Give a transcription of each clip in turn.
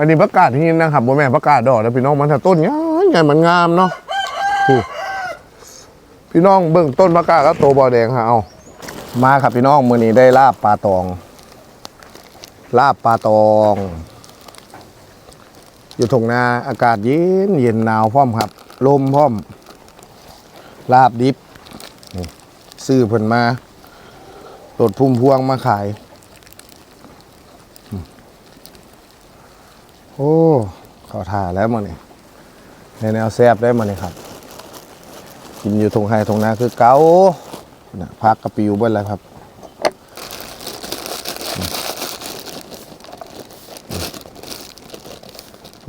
อันนี้ประกาศที่นี่นะครับบ่แม่ประกาศดอกแล้วพี่น้องมันถ้าต้นใหญ่ใหญ่มันงามเนาะพี่น้องเบิ่งต้นประกาศแล้วโตบอแดงฮะเอามาครับพี่น้องมือนี้ได้ลาบปลาตอง ลาบปลาตอง อยู่ทงนาอากาศเย็นเย็นหนาวพร้อมครับลมพร้อม ลาบดิบซื้อเพิ่นมาโดดพุ่มพวงมาขายอืม โอ้เขาถ่าแล้วมาเนี่ยในแนวแซบได้มาเนี่ยครับ กินอยู่ทงไฮทงนาคือเกานะพักกระปิวเบิ้ลแล้วครับ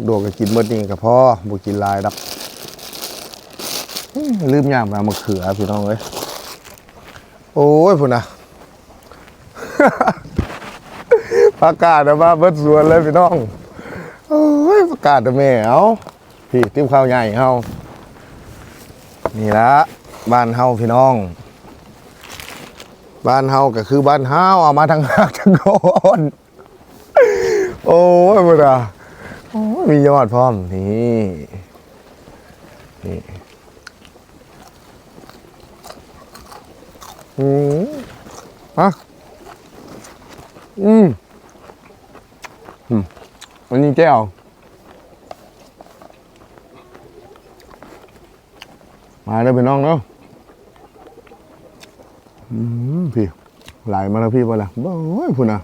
โดดก็กินเบิดนี่กับพ่อบุกินลายดักลืมย่างมามะเขือพี่น้องเอ้ยโอ้ยพุ่นนะประกาศออกมาเบิดสวนเลยพี่น้อง โอ้ยประกาศแม่เอาพี่ติ้มข้าวใหญ่เฮานี่ละบ้านเฮาพี่น้อง บ้านเฮาก็คือบ้านเฮาเอามาทั้งหักทั้งโคนโอ้ยพุ่นนะโอ้มียอดพร้อมนี่นี่อืมอะอืม แก้วมาเลยพี่น้องเนาะอืมพี่ไหลมาแล้วพี่ไปละโอ้ยพุ่นอะ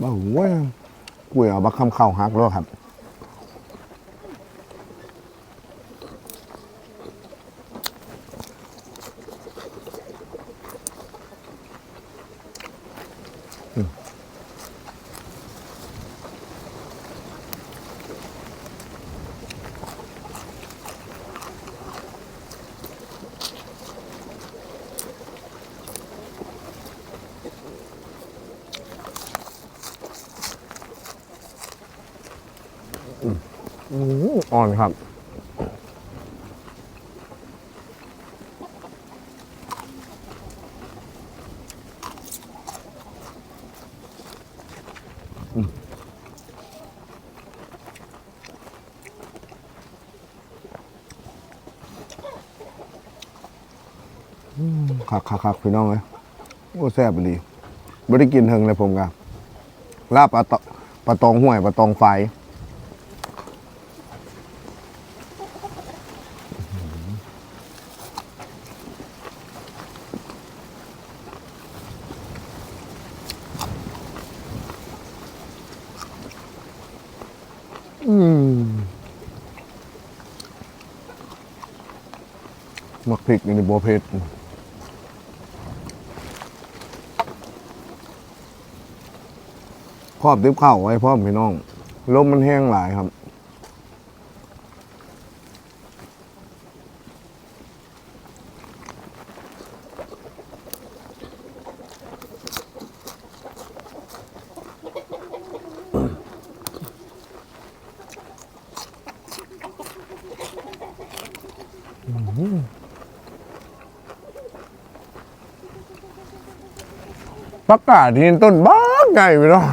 บ้าหัวกล้วยเอาบักคำเข้าหักแล้วครับ อืม อ่อนครับอืมคักคักคักพี่น้องเลยโอ้แซ่บดีไม่ได้กินเทิงเลยผมกับลาบปลาตอปลาตองห่วยปลาตองไฟ อืมมักพริกนี่บัวเพชรครอบดิบข้าวไว้พร้อมพี่น้องลมมันแห้งหลายครับ ประกาศที่ต้นบ้าไงพี่น้อง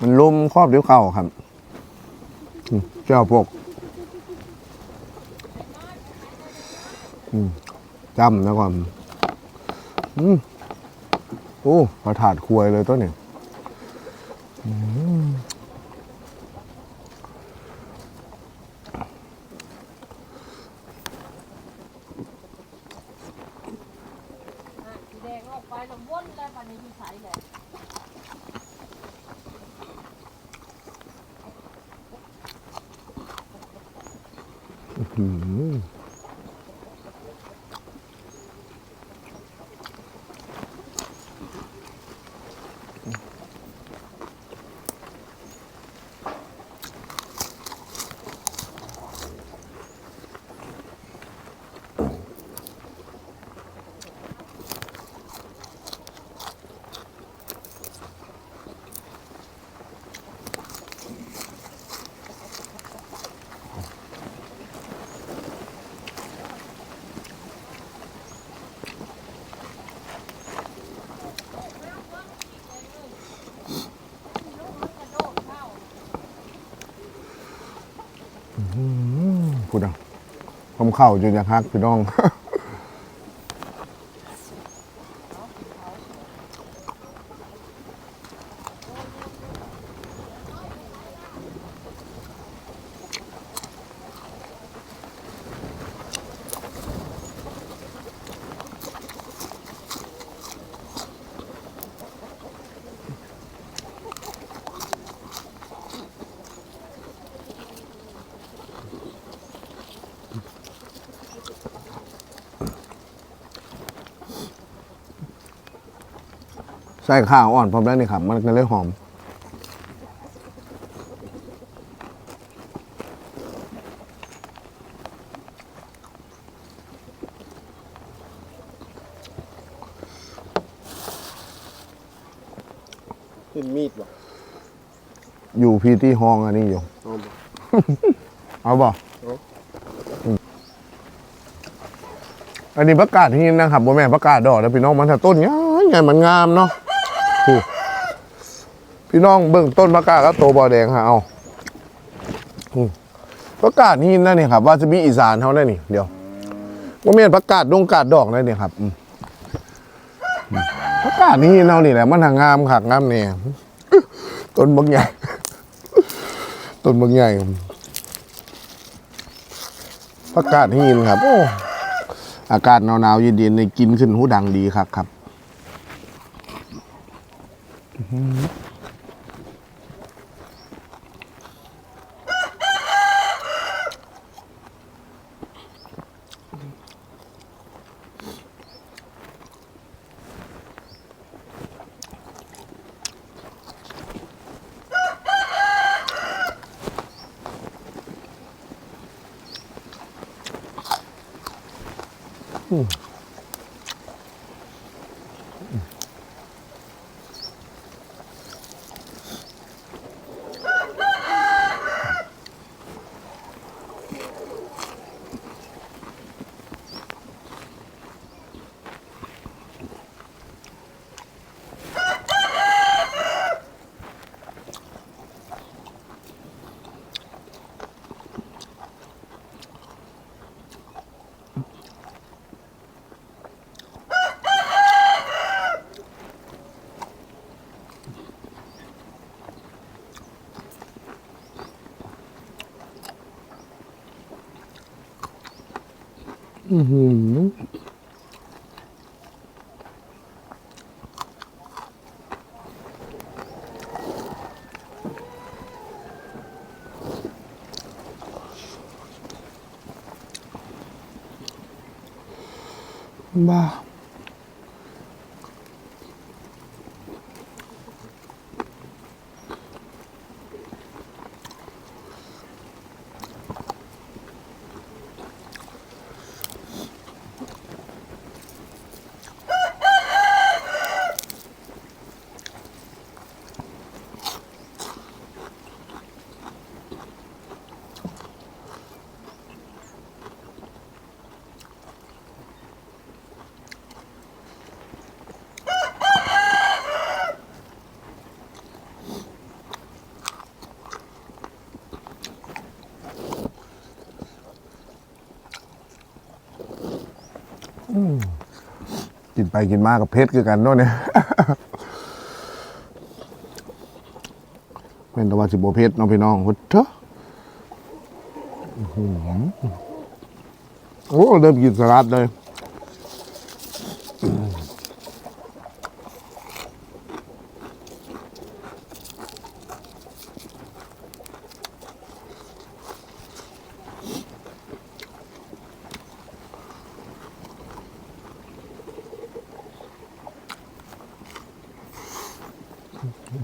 มันลุมครอบเดียวเข่าครับ เจ้าพวกจำนะก่อนอืมโอ้ประถาดควยเลยต้นเนี่ย สีแดงออกไปแล้ว วันนี้พี่ใช้แหละอืมพู เข้าจนอยากฮักพี่น้อง ใส่ข้าวอ่อนพร้อมแล้วนี่ครับ มันก็เลยหอม ขึ้นมีดบ่อยู่พี่ที่ห้องอันนี้อยู่ เอาบ่ เอาบ่เอา อืมอันนี้ประกาศที่นะครับบ่แม่นประกาศดอกนะพี่น้องมันถ้าต้นใหญ่ใหญ่มันงามเนาะ ผู้พี่น้องเบิ่งต้นประกาศก็โตบอแดงฮะเอาประกาศที่นั่นนี่ครับ ว่าจะมีอีสานเท่านั้นนี่ เดี๋ยวบ่แม่นประกาศดงกาศดอกนั่นนี่ครับประกาศที่เนานี่แหละมันหางามคักงามแน่ต้นบางใหญ่ต้นบางใหญ่ประกาศให้ยินครับ โอ้อากาศหนาวๆเย็นๆในกินขึ้นหูดังดีครับครับ อื้ อหื กินไปกินมากับเพชรคือกันเนาะเนี่ยเป็นตะวันสิบโบเพชรน้องพี่น้องพุทธะอื้อะโอ้เริ่มกินสลัดเลย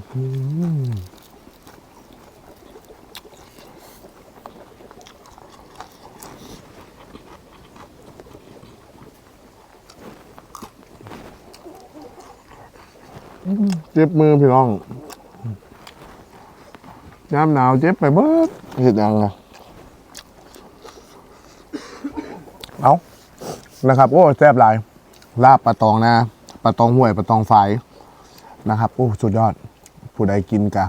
เจ็บมือพี่น้องยามหนาวเจ็บไปเบิดเห็ดยังไงเอานะครับโอ้แซ่บหลาย ลาบปลาตองนะปลาตองห่วยปลาตองฝายนะครับ โอ้ สุดยอด ผู้ใดกินกะ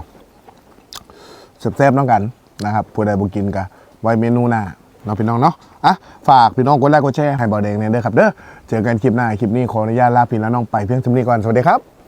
แซ่บๆน้องกันนะครับผู้ใดบ่กินกะไว้เมนูหน้าน้องพี่น้องเนาะอะฝากพี่น้องกดไลค์กดแชร์ให้บอแดงเนี่ยเด้อครับเด้อเจอกันคลิปหน้าคลิปนี้ขออนุญาตลาพี่และน้องไปเพียงเท่านี้ก่อนสวัสดีครับ